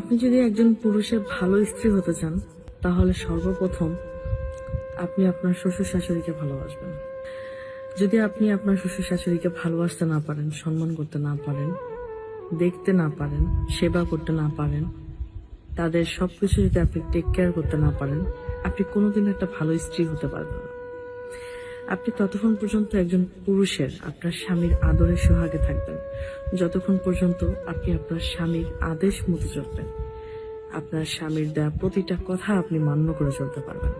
আপনি যদি একজন পুরুষের ভালো স্ত্রী হতে চান, তাহলে সর্বপ্রথম আপনি আপনার শ্বশুর শাশুড়িকে ভালোবাসবেন। যদি আপনি আপনার শ্বশুর শাশুড়িকে ভালোবাসতে না পারেন, সম্মান করতে না পারেন, দেখতে না পারেন, সেবা করতে না পারেন, তাদের সবকিছু যদি আপনি টেক কেয়ার করতে না পারেন, আপনি কোনোদিন একটা ভালো স্ত্রী হতে পারবেন আপনি ততক্ষণ পর্যন্ত একজন পুরুষের আপনার স্বামীর আদরের সোহাগে থাকবেন। যতক্ষণ পর্যন্ত আপনি আপনার স্বামীর আদেশ মতো চলবেন। আপনার স্বামীর দেওয়া প্রতিটা কথা আপনি মান্য করে চলতে পারবেন।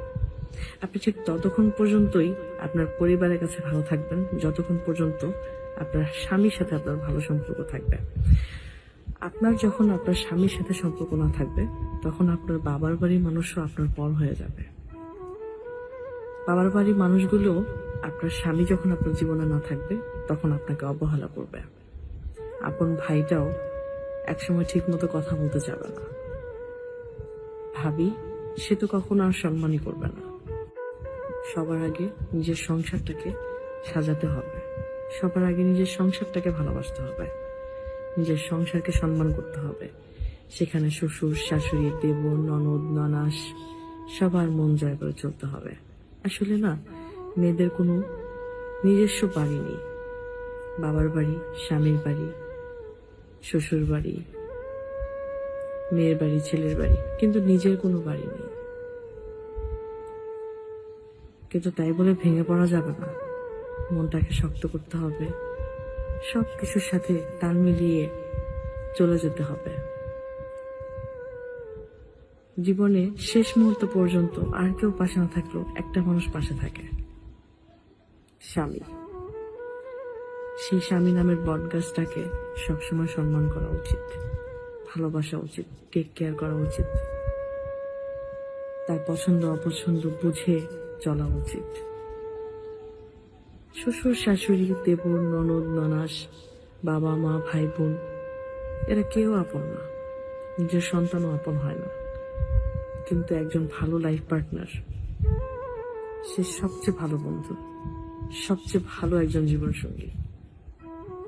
আপনি ঠিক ততক্ষণ পর্যন্তই আপনার পরিবারের কাছে ভালো থাকবেন। যতক্ষণ পর্যন্ত আপনার স্বামীর সাথে আপনার ভালো সম্পর্ক থাকবে। আপনার যখন আপনার স্বামীর সাথে সম্পর্ক না থাকবে, তখন আপনার বাবার বাড়ির মানুষও আপনার পর হয়ে যাবে। বাবার বাড়ির মানুষগুলো আপনার স্বামী যখন আপনার জীবনে না থাকবে, তখন আপনাকে অবহেলা করবে। আপন ভাইটাও একসময় ঠিক মতো কথা বলতে যাবে না। ভাবি, সে তো কখনো আর সম্মানই করবে না। সবার আগে নিজের সংসারটাকে সাজাতে হবে। সবার আগে নিজের সংসারটাকে ভালোবাসতে হবে। নিজের সংসারকে সম্মান করতে হবে। সেখানে শ্বশুর, শাশুড়ি দেব ননদ, ননাস সবার মন জয় করে চলতে হবে। আসলে না, মেয়েদের কোনো নিজস্ব বাড়ি নেই। বাবার বাড়ি, স্বামীর বাড়ি, শ্বশুর বাড়ি, মেয়ের বাড়ি, ছেলের বাড়ি, কিন্তু নিজের কোনো বাড়ি নেই। কিন্তু তাই বলে ভেঙে পড়া যাবে না। মনটাকে শক্ত করতে হবে। সব কিছুর সাথে তাল মিলিয়ে চলে যেতে হবে। জীবনে শেষ মুহূর্ত পর্যন্ত আর কেউ পাশে না থাকলেও একটা মানুষ পাশে থাকে। স্বামী। সেই স্বামী নামের বট গাছটাকে সবসময় সম্মান করা উচিত। ভালোবাসা উচিত টেক কেয়ার করা উচিত। তার পছন্দ, অপছন্দ বুঝে চলা উচিত। শ্বশুর, শাশুড়ি, দেবর, ননদ, ননাস বাবা মা ভাই বোন এরা কেউ আপন না। নিজের সন্তানও আপন হয় না। কিন্তু একজন ভালো লাইফ পার্টনার সে সবচেয়ে ভালো বন্ধু, সবচেয়ে ভালো একজন জীবনসঙ্গী।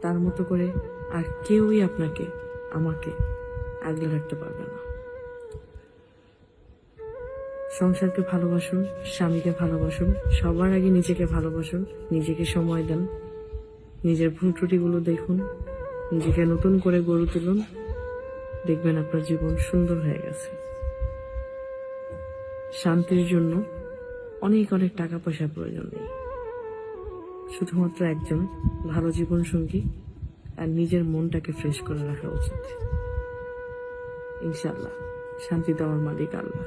তার মতো করে আর কেউই আপনাকে, আমাকে আগলে রাখতে পারবে না। সংসারকে ভালোবাসুন, স্বামীকে ভালোবাসুন, সবার আগে নিজেকে ভালোবাসুন, নিজেকে সময় দেন, নিজের ভুল ত্রুটিগুলো দেখুন, নিজেকে নতুন করে গড়ে তুলুন, দেখবেন আপনার জীবন সুন্দর হয়ে গেছে। শান্তির জন্য অনেক অনেক টাকা পয়সার প্রয়োজন নেই। শুধুমাত্র একজন ভালো জীবন সঙ্গী আর নিজের মনটাকে ফ্রেশ করে রাখা উচিত। ইনশাল্লাহ শান্তি দেওয়ার মালিক আল্লাহ।